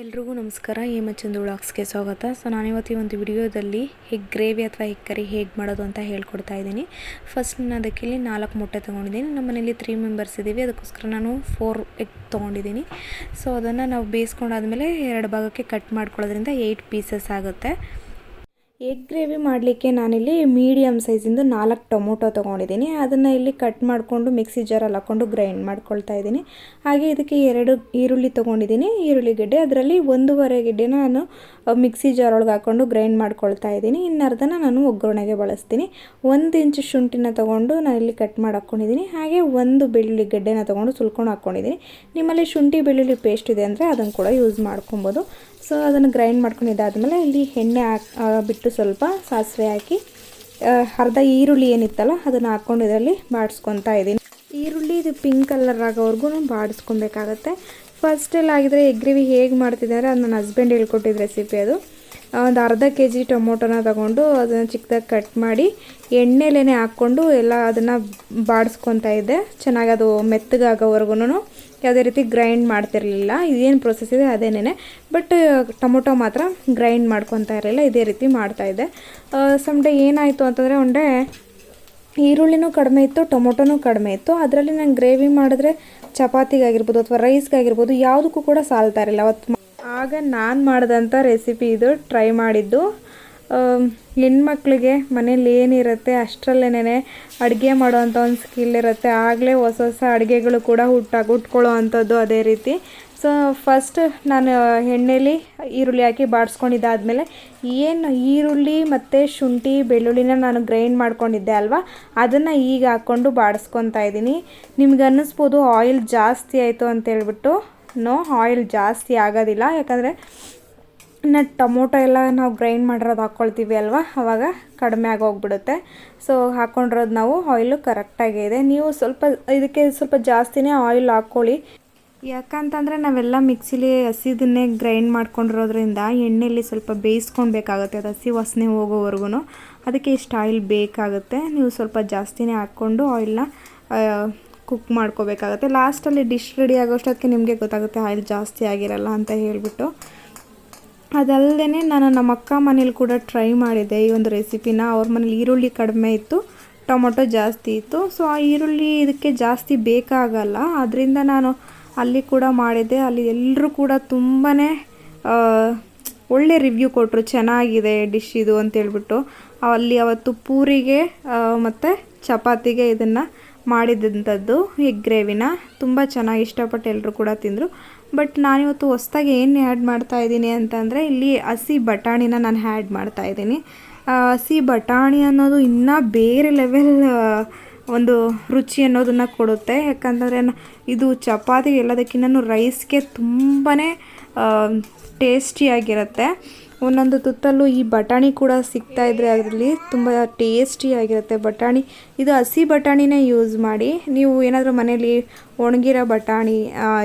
ಎಲ್ರಿಗೂ ನಮಸ್ಕಾರ ಹೇಮಚಂದ್ರ ವ್ಲಾಗ್ಸ್ಗೆ ಸ್ವಾಗತ. ಸೊ ನಾನು ಈ ಒಂದು ವಿಡಿಯೋದಲ್ಲಿ ಹೆಗ್ ಗ್ರೇವಿ ಅಥವಾ ಹೆಗ್ ಕರಿ ಹೇಗೆ ಮಾಡೋದು ಅಂತ ಹೇಳ್ಕೊಡ್ತಾ ಇದ್ದೀನಿ. ಫಸ್ಟ್ ನಾನು ಅದಕ್ಕೆ ಇಲ್ಲಿ ನಾಲ್ಕು ಮೊಟ್ಟೆ ತೊಗೊಂಡಿದ್ದೀನಿ. ನಮ್ಮ ಮನೇಲಿ ತ್ರೀ ಮೆಂಬರ್ಸ್ ಇದ್ದೀವಿ. ಅದಕ್ಕೋಸ್ಕರ ನಾನು ಫೋರ್ ಎಗ್ ತೊಗೊಂಡಿದ್ದೀನಿ. ಸೊ ಅದನ್ನು ನಾವು ಬೇಯಿಸ್ಕೊಂಡಾದ್ಮೇಲೆ ಎರಡು ಭಾಗಕ್ಕೆ ಕಟ್ ಮಾಡ್ಕೊಳ್ಳೋದ್ರಿಂದ ಏಯ್ಟ್ ಪೀಸಸ್ ಆಗುತ್ತೆ. ಎಗ್ ಗ್ರೇವಿ ಮಾಡಲಿಕ್ಕೆ ನಾನಿಲ್ಲಿ ಮೀಡಿಯಮ್ ಸೈಜಿಂದು ನಾಲ್ಕು ಟೊಮೊಟೊ ತೊಗೊಂಡಿದ್ದೀನಿ. ಅದನ್ನು ಇಲ್ಲಿ ಕಟ್ ಮಾಡಿಕೊಂಡು ಮಿಕ್ಸಿ ಜಾರಲ್ಲಿ ಹಾಕ್ಕೊಂಡು ಗ್ರೈಂಡ್ ಮಾಡ್ಕೊಳ್ತಾ ಇದ್ದೀನಿ. ಹಾಗೆ ಇದಕ್ಕೆ ಎರಡು ಈರುಳ್ಳಿ ತೊಗೊಂಡಿದ್ದೀನಿ. ಈರುಳ್ಳಿ ಗೆಡ್ಡೆ, ಅದರಲ್ಲಿ ಒಂದೂವರೆ ಗೆಡ್ಡೆನ ನಾನು ಮಿಕ್ಸಿ ಜಾರೊಳಗೆ ಹಾಕ್ಕೊಂಡು ಗ್ರೈಂಡ್ ಮಾಡ್ಕೊಳ್ತಾ ಇದ್ದೀನಿ. ಇನ್ನರ್ಧನ ನಾನು ಒಗ್ಗರಣೆಗೆ ಬಳಸ್ತೀನಿ. ಒಂದು ಇಂಚು ಶುಂಠಿನ ತೊಗೊಂಡು ನಾನು ಇಲ್ಲಿ ಕಟ್ ಮಾಡಿ ಹಾಕ್ಕೊಂಡಿದ್ದೀನಿ ಹಾಗೆ ಒಂದು ಬೆಳ್ಳುಳ್ಳಿ ಗೆಡ್ಡೆನ ತೊಗೊಂಡು ಸುಲ್ಕೊಂಡು ಹಾಕ್ಕೊಂಡಿದ್ದೀನಿ ನಿಮ್ಮಲ್ಲಿ ಶುಂಠಿ ಬೆಳ್ಳುಳ್ಳಿ ಪೇಸ್ಟ್ ಇದೆ ಅಂದರೆ ಅದನ್ನು ಕೂಡ ಯೂಸ್ ಮಾಡ್ಕೊಬೋದು. ಸೊ, ಅದನ್ನು ಗ್ರೈಂಡ್ ಮಾಡ್ಕೊಂಡಿದ್ದಾದಮೇಲೆ ಇಲ್ಲಿ ಎಣ್ಣೆ ಬಿಟ್ಟು ಸ್ವಲ್ಪ ಸಾಸಿವೆ ಹಾಕಿ ಅರ್ಧ ಈರುಳ್ಳಿ ಏನಿತ್ತಲ್ಲ, ಅದನ್ನು ಹಾಕ್ಕೊಂಡು ಇದರಲ್ಲಿ ಬಾಡಿಸ್ಕೊತಾ ಇದ್ದೀನಿ. ಈರುಳ್ಳಿ ಇದು ಪಿಂಕ್ ಕಲರ್ ಆಗೋವರೆಗೂ ಬಾಡಿಸ್ಕೊಬೇಕಾಗತ್ತೆ. ಫಸ್ಟೆಲ್ಲ ಆಗಿದ್ರೆ ಎಗ್ ಗ್ರೇವಿ ಹೇಗೆ ಮಾಡ್ತಿದ್ದಾರೆ, ಅದು ನನ್ನ ಹಸ್ಬೆಂಡ್ ಹೇಳ್ಕೊಟ್ಟಿದ್ದು ರೆಸಿಪಿ ಅದು. ಒಂದು ಅರ್ಧ ಕೆ ಜಿ ಟೊಮೊಟೊನ ತಗೊಂಡು ಅದನ್ನು ಚಿಕ್ಕದಾಗಿ ಕಟ್ ಮಾಡಿ ಎಣ್ಣೆಲೇ ಹಾಕ್ಕೊಂಡು ಎಲ್ಲ ಅದನ್ನು ಬಾಡಿಸ್ಕೊತಾ ಇದ್ದೆ. ಚೆನ್ನಾಗಿ ಅದು ಮೆತ್ತಗಾಗೋವರೆಗೂ ಯಾವುದೇ ರೀತಿ ಗ್ರೈಂಡ್ ಮಾಡ್ತಿರಲಿಲ್ಲ. ಇದೇನು ಪ್ರೊಸೆಸ್ ಇದೆ ಅದೇನೇ ಬಟ್ ಟೊಮೊಟೊ ಮಾತ್ರ ಗ್ರೈಂಡ್ ಮಾಡ್ಕೊತಾ ಇರಲಿಲ್ಲ. ಇದೇ ರೀತಿ ಮಾಡ್ತಾಯಿದ್ದೆ ಸಮ್ ಡೇ ಏನಾಯಿತು ಅಂತಂದರೆ ಒನ್ ಡೇ ಈರುಳ್ಳಿನೂ ಕಡಿಮೆ ಇತ್ತು, ಟೊಮೊಟೊನೂ ಕಡಿಮೆ ಇತ್ತು. ಅದರಲ್ಲಿ ನಾನು ಗ್ರೇವಿ ಮಾಡಿದ್ರೆ ಚಪಾತಿಗಾಗಿರ್ಬೋದು ಅಥವಾ ರೈಸ್ಗಾಗಿರ್ಬೋದು ಯಾವುದಕ್ಕೂ ಕೂಡ ಸಾಲ್ತಾ ಇರಲಿಲ್ಲ. ಅವತ್ತು ಆಗ ನಾನು ಮಾಡಿದಂಥ ರೆಸಿಪಿ ಇದು ಟ್ರೈ ಮಾಡಿದ್ದು. ಹೆಣ್ಮಕ್ಳಿಗೆ ಮನೇಲಿ ಏನಿರುತ್ತೆ ಅಷ್ಟರಲ್ಲೇನೆ ಅಡುಗೆ ಮಾಡೋವಂಥ ಒಂದು ಸ್ಕಿಲ್ ಇರುತ್ತೆ. ಆಗಲೇ ಹೊಸ ಹೊಸ ಅಡುಗೆಗಳು ಕೂಡ ಹುಟ್ಟ ಹುಟ್ಕೊಳ್ಳೋ ಅಂಥದ್ದು ಅದೇ ರೀತಿ. ಸೊ ಫಸ್ಟ್ ನಾನು ಎಣ್ಣೆಲಿ ಈರುಳ್ಳಿ ಹಾಕಿ ಬಾಡಿಸ್ಕೊಂಡಿದ್ದಾದಮೇಲೆ ಏನು ಈರುಳ್ಳಿ ಮತ್ತು ಶುಂಠಿ, ಬೆಳ್ಳುಳ್ಳಿನ ನಾನು ಗ್ರೈಂಡ್ ಮಾಡ್ಕೊಂಡಿದ್ದೆ ಅಲ್ವಾ? ಅದನ್ನು ಈಗ ಹಾಕ್ಕೊಂಡು ಬಾಡಿಸ್ಕೊತಾ ಇದ್ದೀನಿ. ನಿಮ್ಗೆ ಅನ್ನಿಸ್ಬೋದು ಆಯಿಲ್ ಜಾಸ್ತಿ ಆಯಿತು ಅಂತೇಳ್ಬಿಟ್ಟು. ನೋ ಆಯಿಲ್ ಜಾಸ್ತಿ ಆಗೋದಿಲ್ಲ. ಯಾಕಂದರೆ ಇನ್ನು ಟೊಮೊಟೊ ಎಲ್ಲ ನಾವು ಗ್ರೈಂಡ್ ಮಾಡಿರೋದು ಹಾಕ್ಕೊಳ್ತೀವಿ ಅಲ್ವಾ? ಆವಾಗ ಕಡಿಮೆ ಆಗೋಗ್ಬಿಡುತ್ತೆ. ಸೊ ಹಾಕ್ಕೊಂಡಿರೋದು ನಾವು ಆಯಿಲು ಕರೆಕ್ಟಾಗಿ ಇದೆ. ನೀವು ಸ್ವಲ್ಪ ಇದಕ್ಕೆ ಸ್ವಲ್ಪ ಜಾಸ್ತಿನೇ ಆಯಿಲ್ ಹಾಕ್ಕೊಳ್ಳಿ. ಯಾಕಂತಂದರೆ ನಾವೆಲ್ಲ ಮಿಕ್ಸಿಲಿ ಹಸಿದನ್ನೇ ಗ್ರೈಂಡ್ ಮಾಡ್ಕೊಂಡಿರೋದ್ರಿಂದ ಎಣ್ಣೆಯಲ್ಲಿ ಸ್ವಲ್ಪ ಬೇಯಿಸ್ಕೊಳ್ಬೇಕಾಗುತ್ತೆ. ಅದು ಹಸಿ ವಾಸನೆ ಹೋಗೋವರೆಗೂ ಅದಕ್ಕೆ ಇಷ್ಟು ಆಯಿಲ್ ಬೇಕಾಗುತ್ತೆ. ನೀವು ಸ್ವಲ್ಪ ಜಾಸ್ತಿನೇ ಹಾಕ್ಕೊಂಡು ಆಯಿಲ್ನ ಕುಕ್ ಮಾಡ್ಕೋಬೇಕಾಗುತ್ತೆ. ಲಾಸ್ಟಲ್ಲಿ ಡಿಶ್ ರೆಡಿ ಆಗೋಷ್ಟೊತ್ತಿಗೆ ನಿಮಗೆ ಗೊತ್ತಾಗುತ್ತೆ ಆಯಿಲ್ ಜಾಸ್ತಿ ಆಗಿರಲ್ಲ ಅಂತ ಹೇಳಿಬಿಟ್ಟು. ಅದಲ್ಲದೆ ನಾನು ನಮ್ಮ ಅಕ್ಕ ಮನೇಲಿ ಕೂಡ ಟ್ರೈ ಮಾಡಿದ್ದೆ ಈ ಒಂದು ರೆಸಿಪಿನ ಅವ್ರ ಮನೇಲಿ ಈರುಳ್ಳಿ ಕಡಿಮೆ ಇತ್ತು, ಟೊಮೊಟೊ ಜಾಸ್ತಿ ಇತ್ತು. ಸೊ ಆ ಈರುಳ್ಳಿ ಇದಕ್ಕೆ ಜಾಸ್ತಿ ಬೇಕಾಗಲ್ಲ. ಅದರಿಂದ ನಾನು ಅಲ್ಲಿ ಕೂಡ ಮಾಡಿದ್ದೆ ಅಲ್ಲಿ ಎಲ್ಲರೂ ಕೂಡ ತುಂಬಾ ಒಳ್ಳೆ ರಿವ್ಯೂ ಕೊಟ್ಟರು ಚೆನ್ನಾಗಿದೆ ಡಿಶ್ ಇದು ಅಂತೇಳ್ಬಿಟ್ಟು ಅಲ್ಲಿ ಅವತ್ತು ಪೂರಿಗೆ ಮತ್ತು ಚಪಾತಿಗೆ ಇದನ್ನು ಮಾಡಿದಂಥದ್ದು ಎಗ್ ಗ್ರೇವಿನ ತುಂಬ ಚೆನ್ನಾಗಿ ಇಷ್ಟಪಟ್ಟು ಎಲ್ಲರೂ ಕೂಡ ತಿಂದರು. ಬಟ್ ನಾನಿವತ್ತು ಹೊಸ್ದಾಗಿ ಏನು ಆ್ಯಡ್ ಮಾಡ್ತಾ ಇದ್ದೀನಿ ಅಂತಂದರೆ ಇಲ್ಲಿ ಹಸಿ ಬಟಾಣಿನ ನಾನು ಆ್ಯಡ್ ಮಾಡ್ತಾ ಇದ್ದೀನಿ. ಆ, ಹಸಿ ಬಟಾಣಿ ಅನ್ನೋದು ಇನ್ನೂ ಬೇರೆ ಲೆವೆಲ್ ಒಂದು ರುಚಿ ಅನ್ನೋದನ್ನು ಕೊಡುತ್ತೆ. ಯಾಕಂತಂದರೆ ಇದು ಚಪಾತಿ ಎಲ್ಲದಕ್ಕಿಂತ ರೈಸ್ಗೆ ತುಂಬಾ ಟೇಸ್ಟಿಯಾಗಿರುತ್ತೆ ಒಂದೊಂದು ತುತ್ತಲ್ಲೂ ಈ ಬಟಾಣಿ ಕೂಡ ಸಿಗ್ತಾ ಇದ್ರೆ ಅದರಲ್ಲಿ ತುಂಬ ಟೇಸ್ಟಿಯಾಗಿರುತ್ತೆ ಬಟಾಣಿ. ಇದು ಹಸಿ ಬಟಾಣಿನೇ ಯೂಸ್ ಮಾಡಿ, ನೀವು ಏನಾದರೂ ಮನೇಲಿ ಒಣಗಿರೋ ಬಟಾಣಿ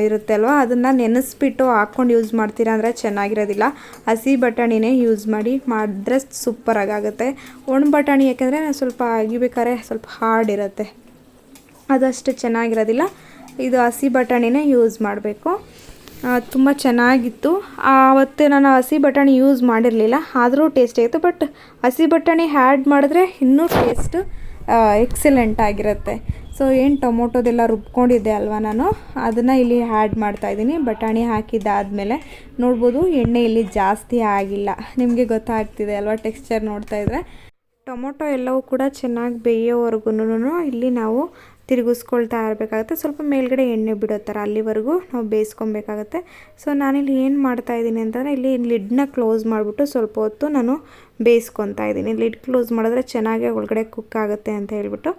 ಇರುತ್ತೆ ಅಲ್ವಾ? ಅದನ್ನು ನೆನೆಸ್ಬಿಟ್ಟು ಹಾಕ್ಕೊಂಡು ಯೂಸ್ ಮಾಡ್ತೀರಾ ಅಂದರೆ ಚೆನ್ನಾಗಿರೋದಿಲ್ಲ. ಹಸಿ ಬಟಾಣಿನೇ ಯೂಸ್ ಮಾಡಿ ಮಾಡಿದ್ರೆ ಸೂಪರ್ ಆಗುತ್ತೆ ಒಣ ಬಟಾಣಿ ಯಾಕೆಂದರೆ ಸ್ವಲ್ಪ ಅಗಿಬೇಕಾದ್ರೆ ಸ್ವಲ್ಪ ಹಾರ್ಡ್ ಇರುತ್ತೆ. ಅದಷ್ಟು ಚೆನ್ನಾಗಿರೋದಿಲ್ಲ. ಇದು ಹಸಿ ಬಟಾಣಿನೇ ಯೂಸ್ ಮಾಡಬೇಕು. ತುಂಬ ಚೆನ್ನಾಗಿತ್ತು. ಆವತ್ತು ನಾನು ಹಸಿ ಬಟಾಣಿ ಯೂಸ್ ಮಾಡಿರಲಿಲ್ಲ. ಆದರೂ ಟೇಸ್ಟ್ ಆಗಿತ್ತು ಬಟ್ ಹಸಿ ಬಟಾಣಿ ಹ್ಯಾಡ್ ಮಾಡಿದ್ರೆ ಇನ್ನೂ ಟೇಸ್ಟ್ ಎಕ್ಸಲೆಂಟ್ ಆಗಿರುತ್ತೆ. ಸೊ ಏನು ಟೊಮೊಟೊದೆಲ್ಲ ರುಬ್ಕೊಂಡಿದ್ದೆ ಅಲ್ವಾ ನಾನು? ಅದನ್ನು ಇಲ್ಲಿ ಆ್ಯಡ್ ಮಾಡ್ತಾಯಿದ್ದೀನಿ ಬಟಾಣಿ ಹಾಕಿದ್ದಾದಮೇಲೆ ನೋಡ್ಬೋದು, ಎಣ್ಣೆ ಇಲ್ಲಿ ಜಾಸ್ತಿ ಆಗಿಲ್ಲ. ನಿಮಗೆ ಗೊತ್ತಾಗ್ತಿದೆ ಅಲ್ವಾ ಟೆಕ್ಸ್ಚರ್ ನೋಡ್ತಾಯಿದ್ರೆ ಟೊಮೊಟೊ ಎಲ್ಲವೂ ಕೂಡ ಚೆನ್ನಾಗಿ ಬೇಯೋವರೆಗೂ ಇಲ್ಲಿ ನಾವು ತಿರುಗಿಸ್ಕೊಳ್ತಾ ಇರಬೇಕಾಗುತ್ತೆ. ಸ್ವಲ್ಪ ಮೇಲ್ಗಡೆ ಎಣ್ಣೆ ಬಿಡೋ ಥರ ಅಲ್ಲಿವರೆಗೂ ನಾವು ಬೇಯಿಸ್ಕೊಬೇಕಾಗುತ್ತೆ. ಸೊ, ನಾನಿಲ್ಲಿ ಏನು ಮಾಡ್ತಾ ಇದ್ದೀನಿ ಅಂತಂದರೆ, ಇಲ್ಲಿ ಲಿಡ್ನ ಕ್ಲೋಸ್ ಮಾಡಿಬಿಟ್ಟು ಸ್ವಲ್ಪ ಹೊತ್ತು ನಾನು ಬೇಯಿಸ್ಕೊತಾ ಇದ್ದೀನಿ. ಲಿಡ್ ಕ್ಲೋಸ್ ಮಾಡಿದ್ರೆ ಚೆನ್ನಾಗಿ ಒಳಗಡೆ ಕುಕ್ ಆಗುತ್ತೆ ಅಂತ ಹೇಳ್ಬಿಟ್ಟು.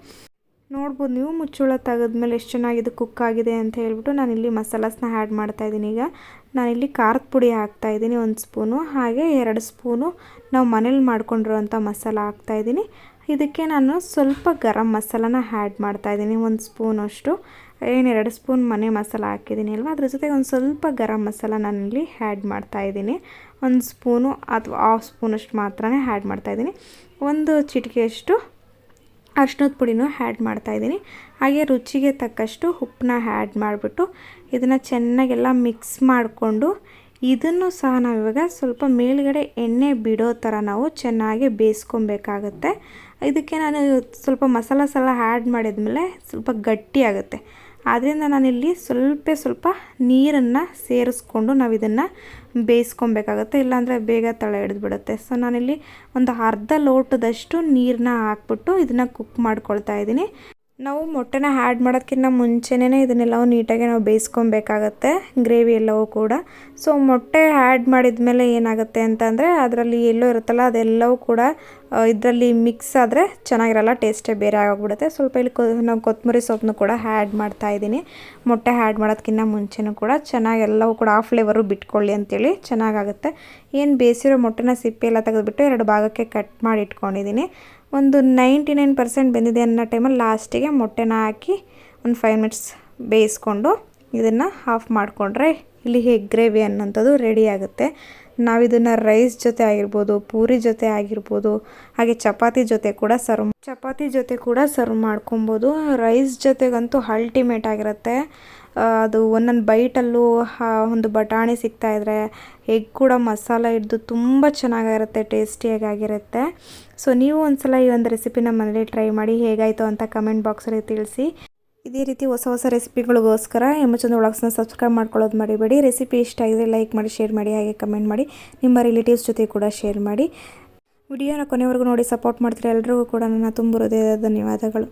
ನೋಡ್ಬೋದು ನೀವು ಮುಚ್ಚುಳ ತೆಗೆದ್ಮೇಲೆ ಎಷ್ಟು ಚೆನ್ನಾಗಿ ಇದು ಕುಕ್ ಆಗಿದೆ ಅಂತ ಹೇಳ್ಬಿಟ್ಟು ನಾನಿಲ್ಲಿ ಮಸಾಲಾಸ್ನ ಆ್ಯಡ್ ಮಾಡ್ತಾ ಇದ್ದೀನಿ. ಈಗ ನಾನಿಲ್ಲಿ ಖಾರದ ಪುಡಿ ಹಾಕ್ತಾ ಇದ್ದೀನಿ ಒಂದು ಸ್ಪೂನು. ಹಾಗೆ ಎರಡು ಸ್ಪೂನು ನಾವು ಮನೇಲಿ ಮಾಡ್ಕೊಂಡಿರೋಂಥ ಮಸಾಲ ಹಾಕ್ತಾ ಇದ್ದೀನಿ. ಇದಕ್ಕೆ ನಾನು ಸ್ವಲ್ಪ ಗರಂ ಮಸಾಲಾನ ಆ್ಯಡ್ ಮಾಡ್ತಾ ಇದ್ದೀನಿ, ಒಂದು ಸ್ಪೂನಷ್ಟು ಏನು ಎರಡು ಸ್ಪೂನ್ ಮನೆ ಮಸಾಲ ಹಾಕಿದ್ದೀನಿ ಅಲ್ವಾ? ಅದ್ರ ಜೊತೆಗೆ ಒಂದು ಸ್ವಲ್ಪ ಗರಂ ಮಸಾಲ ನಾನಿಲ್ಲಿ ಆ್ಯಡ್ ಮಾಡ್ತಾ ಇದ್ದೀನಿ. ಒಂದು ಸ್ಪೂನು ಅಥವಾ ಹಾಫ್ ಸ್ಪೂನಷ್ಟು ಮಾತ್ರ ಆ್ಯಡ್ ಮಾಡ್ತಾ ಇದ್ದೀನಿ. ಒಂದು ಚಿಟಿಕೆಯಷ್ಟು ಅರ್ಶಿನದ ಪುಡಿನೂ ಆ್ಯಡ್ ಮಾಡ್ತಾಯಿದ್ದೀನಿ ಹಾಗೆ ರುಚಿಗೆ ತಕ್ಕಷ್ಟು ಉಪ್ಪನ್ನ ಆ್ಯಡ್ ಮಾಡಿಬಿಟ್ಟು ಇದನ್ನು ಚೆನ್ನಾಗೆಲ್ಲ ಮಿಕ್ಸ್ ಮಾಡಿಕೊಂಡು ಇದನ್ನು ಸಹ ನಾವಿವಾಗ ಸ್ವಲ್ಪ ಮೇಲ್ಗಡೆ ಎಣ್ಣೆ ಬಿಡೋ ಥರ ನಾವು ಚೆನ್ನಾಗಿ ಬೇಯಿಸ್ಕೊಬೇಕಾಗತ್ತೆ. ಇದಕ್ಕೆ ನಾನು ಸ್ವಲ್ಪ ಮಸಾಲ ಸಲ ಆ್ಯಡ್ ಮಾಡಿದ್ಮೇಲೆ ಸ್ವಲ್ಪ ಗಟ್ಟಿ ಆಗುತ್ತೆ. ಆದ್ದರಿಂದ ನಾನಿಲ್ಲಿ ಸ್ವಲ್ಪ ಸ್ವಲ್ಪ ನೀರನ್ನು ಸೇರಿಸ್ಕೊಂಡು ನಾವು ಇದನ್ನು ಬೇಯಿಸ್ಕೊಬೇಕಾಗತ್ತೆ. ಇಲ್ಲಾಂದರೆ ಬೇಗ ತಳ ಹಿಡಿದ್ಬಿಡುತ್ತೆ ಸೊ ನಾನಿಲ್ಲಿ ಒಂದು ಅರ್ಧ ಲೋಟದಷ್ಟು ನೀರನ್ನ ಹಾಕ್ಬಿಟ್ಟು ಇದನ್ನು ಕುಕ್ ಮಾಡ್ಕೊಳ್ತಾ ಇದ್ದೀನಿ. ನಾವು ಮೊಟ್ಟೆನ ಆ್ಯಡ್ ಮಾಡೋದಕ್ಕಿಂತ ಮುಂಚೆನೇ ಇದನ್ನೆಲ್ಲವೂ ನೀಟಾಗಿ ನಾವು ಬೇಯಿಸ್ಕೊಬೇಕಾಗತ್ತೆ ಗ್ರೇವಿ ಎಲ್ಲವೂ ಕೂಡ. ಸೊ ಮೊಟ್ಟೆ ಆ್ಯಡ್ ಮಾಡಿದ ಮೇಲೆ ಏನಾಗುತ್ತೆ ಅಂತಂದರೆ ಅದರಲ್ಲಿ ಎಲ್ಲೋ ಇರುತ್ತಲ್ಲ, ಅದೆಲ್ಲವೂ ಕೂಡ ಇದರಲ್ಲಿ ಮಿಕ್ಸ್ ಆದರೆ ಚೆನ್ನಾಗಿರಲ್ಲ ಟೇಸ್ಟೇ ಬೇರೆ ಆಗೋಗ್ಬಿಡುತ್ತೆ. ಸ್ವಲ್ಪ ಇಲ್ಲಿ ಕೊ, ನಾವು ಕೊತ್ತಂಬರಿ ಸೊಪ್ಪನ್ನು ಕೂಡ ಆ್ಯಡ್ ಮಾಡ್ತಾ ಇದ್ದೀನಿ. ಮೊಟ್ಟೆ ಆ್ಯಡ್ ಮಾಡೋದಕ್ಕಿಂತ ಮುಂಚೆನೂ ಕೂಡ ಚೆನ್ನಾಗಿ ಎಲ್ಲವೂ ಕೂಡ ಆ ಫ್ಲೇವರು ಬಿಟ್ಕೊಳ್ಳಿ ಅಂತೇಳಿ ಚೆನ್ನಾಗಾಗುತ್ತೆ. ಏನು ಬೇಯಿಸಿರೋ ಮೊಟ್ಟೆನ ಸಿಪ್ಪೆ ಎಲ್ಲ ತೆಗೆದುಬಿಟ್ಟು ಎರಡು ಭಾಗಕ್ಕೆ ಕಟ್ ಮಾಡಿ ಇಟ್ಕೊಂಡಿದ್ದೀನಿ. ಒಂದು ನೈಂಟಿ ನೈನ್ ಪರ್ಸೆಂಟ್ ಬೆಂದಿದೆ ಅನ್ನೋ ಟೈಮಲ್ಲಿ ಲಾಸ್ಟಿಗೆ ಮೊಟ್ಟೆನ ಹಾಕಿ ಒಂದು ಫೈವ್ ಮಿನಿಟ್ಸ್ ಬೇಯಿಸ್ಕೊಂಡು ಇದನ್ನು ಆಫ್ ಮಾಡಿಕೊಂಡ್ರೆ ಇಲ್ಲಿ ಎಗ್ ಗ್ರೇವಿ ಅನ್ನೋಂಥದ್ದು ರೆಡಿ ಆಗುತ್ತೆ. ನಾವು ಇದನ್ನು ರೈಸ್ ಜೊತೆ ಆಗಿರ್ಬೋದು, ಪೂರಿ ಜೊತೆ ಆಗಿರ್ಬೋದು, ಹಾಗೆ ಚಪಾತಿ ಜೊತೆ ಕೂಡ ಸರ್ವ್ ಚಪಾತಿ ಜೊತೆ ಕೂಡ ಸರ್ವ್ ಮಾಡ್ಕೊಬೋದು. ರೈಸ್ ಜೊತೆಗಂತೂ ಅಲ್ಟಿಮೇಟ್ ಆಗಿರುತ್ತೆ. ಅದು ಒಂದೊಂದು ಬೈಟಲ್ಲೂ ಒಂದು ಬಟಾಣಿ ಸಿಗ್ತಾ ಇದ್ದರೆ ಎಗ್ ಕೂಡ ಮಸಾಲ ಹಿಡ್ದು ತುಂಬ ಚೆನ್ನಾಗಿರುತ್ತೆ ಟೇಸ್ಟಿಯಾಗಿ ಆಗಿರುತ್ತೆ. ಸೊ ನೀವು ಒಂದ್ಸಲ ಈ ಒಂದು ರೆಸಿಪಿನ ಮನೇಲಿ ಟ್ರೈ ಮಾಡಿ ಹೇಗಾಯಿತು ಅಂತ ಕಮೆಂಟ್ ಬಾಕ್ಸಲ್ಲಿ ತಿಳಿಸಿ. ಇದೇ ರೀತಿ ಹೊಸ ಹೊಸ ರೆಸಿಪಿಗಳಿಗೋಸ್ಕರ ಎಮಚಂದ್ರ ವ್ಲಾಗ್ಸ್ನ ಸಬ್ಸ್ಕ್ರೈಬ್ ಮಾಡ್ಕೊಳ್ಳೋದು ಮರಿಬೇಡಿ. ರೆಸಿಪಿ ಇಷ್ಟ ಆಗಿದೆ ಲೈಕ್ ಮಾಡಿ, ಶೇರ್ ಮಾಡಿ, ಹಾಗೆ ಕಮೆಂಟ್ ಮಾಡಿ, ನಿಮ್ಮ ರಿಲೇಟಿವ್ಸ್ ಜೊತೆ ಕೂಡ ಶೇರ್ ಮಾಡಿ. ವಿಡಿಯೋನ ಕೊನೆವರೆಗೂ ನೋಡಿ, ಸಪೋರ್ಟ್ ಮಾಡ್ತೀರಾ ಎಲ್ರಿಗೂ ಕೂಡ ನನ್ನ ತುಂಬ ಹೃದಯದ ಧನ್ಯವಾದಗಳು.